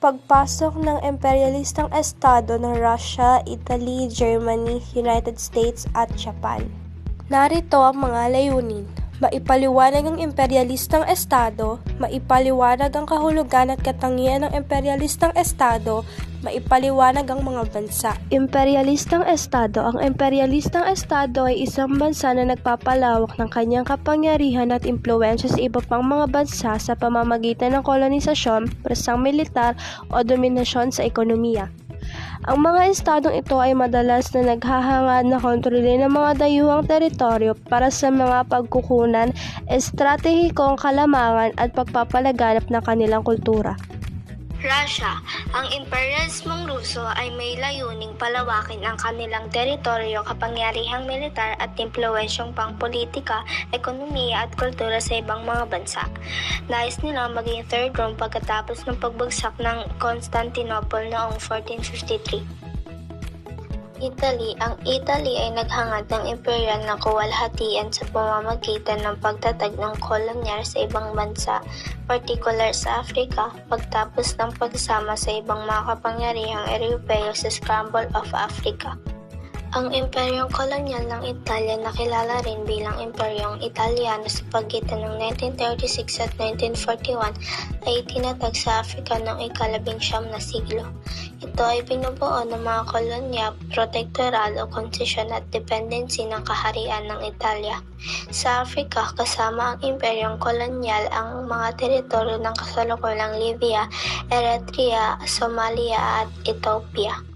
Pagpasok ng imperyalistang estado ng Russia, Italy, Germany, United States at Japan. Narito ang mga layunin. Maipaliwanag ang imperyalistang estado, maipaliwanag ang kahulugan at katangian ng imperyalistang estado, maipaliwanag ang mga bansa. Imperyalistang estado Ang imperyalistang estado ay isang bansa na nagpapalawak ng kanyang kapangyarihan at impluensya sa iba pang mga bansa sa pamamagitan ng kolonisasyon, presang militar o dominasyon sa ekonomiya. Ang mga estadong ito ay madalas na naghahangad na kontrolin ang mga dayuhang teritoryo para sa mga pagkukunan, estratehikong kalamangan at pagpapalaganap ng kanilang kultura. Russia. Ang imperialismong Ruso ay may layuning palawakin ang kanilang teritoryo, kapangyarihang militar at impluensyong pangpolitika, ekonomiya at kultura sa ibang mga bansa. Nais nila maging third Rome pagkatapos ng pagbagsak ng Constantinople noong 1453. Italy Ang Italy ay naghangad ng imperial na kawalhatian sa pamamagitan ng pagtatag ng kolonyal sa ibang bansa, partikular sa Africa, pagtapos ng pagsama sa ibang mga kapangyarihang Europeo sa Scramble of Africa. Ang imperyong kolonyal ng Italia nakilala rin bilang Imperyong Italiano sa pagitan ng 1936 at 1941 ay itinatag sa Africa noong ikalabing siyam na siglo. Ito ay binubuo ng mga kolonya, protektoral o konsesyon at dependency ng kaharian ng Italia. Sa Africa, kasama ang imperyong kolonyal ang mga teritoryo ng kasalukuyang Libya, Eritrea, Somalia at Ethiopia.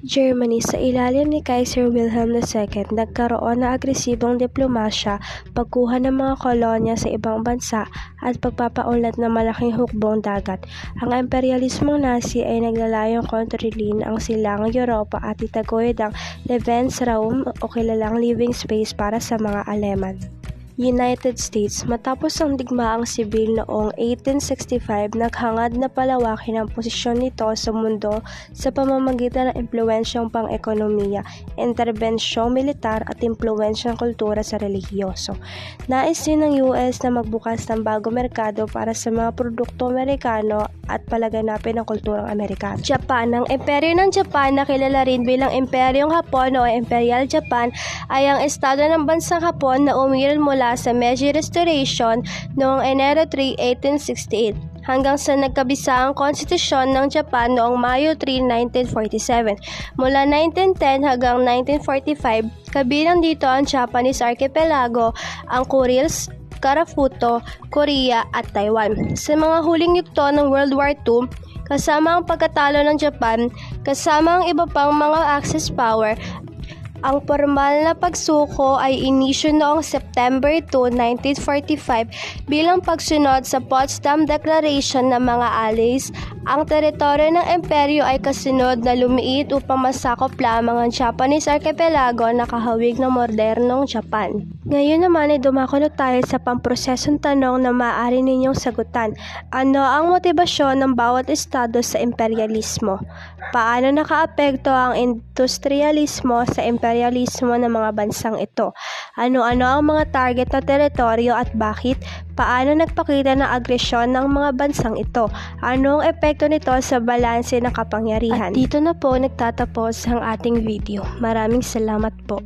Germany sa ilalim ni Kaiser Wilhelm II nagkaroon ng agresibong diplomasya, pagkuha ng mga kolonya sa ibang bansa at pagpapaunlad ng malaking hukbong dagat. Ang imperialismong Nazi ay naglalayong kontrolin ang silangang Europa at itaguyod ang Lebensraum o kilalang living space para sa mga Aleman. United States matapos ang digmaang sibil noong 1865 naghangad na palawakin ang posisyon nito sa mundo sa pamamagitan ng impluensyang pang-ekonomiya, interbensyong militar at impluensyang kultura sa relihiyoso. Nais din ng US na magbukas ng bagong merkado para sa mga produkto Amerikano at palaganapin ang kulturang Amerikano. Japan Ang imperyo ng Japan na kilala rin bilang Imperyong Hapon o Imperial Japan ay ang estado ng bansang Hapon na umiral mula sa Meiji Restoration noong Enero 3, 1868 hanggang sa nagkabisaang konstitusyon ng Japan noong Mayo 3, 1947. Mula 1910 hanggang 1945, kabilang dito ang Japanese Archipelago, ang Kurils, Karafuto, Korea at Taiwan. Sa mga huling yugto ng World War II, kasama ang pagkatalo ng Japan, kasama ang iba pang mga Axis power, ang formal na pagsuko ay inisyu noong September 2, 1945 bilang pagsunod sa Potsdam Declaration ng mga Allies. Ang teritoryo ng imperyo ay kasunod na lumiit upang masakop lamang ang Japanese archipelago na kahawig ng modernong Japan. Ngayon naman ay dumako na tayo sa pamprosesong tanong na maaari ninyong sagutan. Ano ang motibasyon ng bawat estado sa imperialismo? Paano nakaapekto ang industrialismo sa imperialismo ng mga bansang ito? Ano-ano ang mga target na teritoryo at bakit? Paano nagpakita ng agresyon ng mga bansang ito? Ano ang epekto nito sa balanse ng kapangyarihan? At dito na po nagtatapos ang ating video. Maraming salamat po.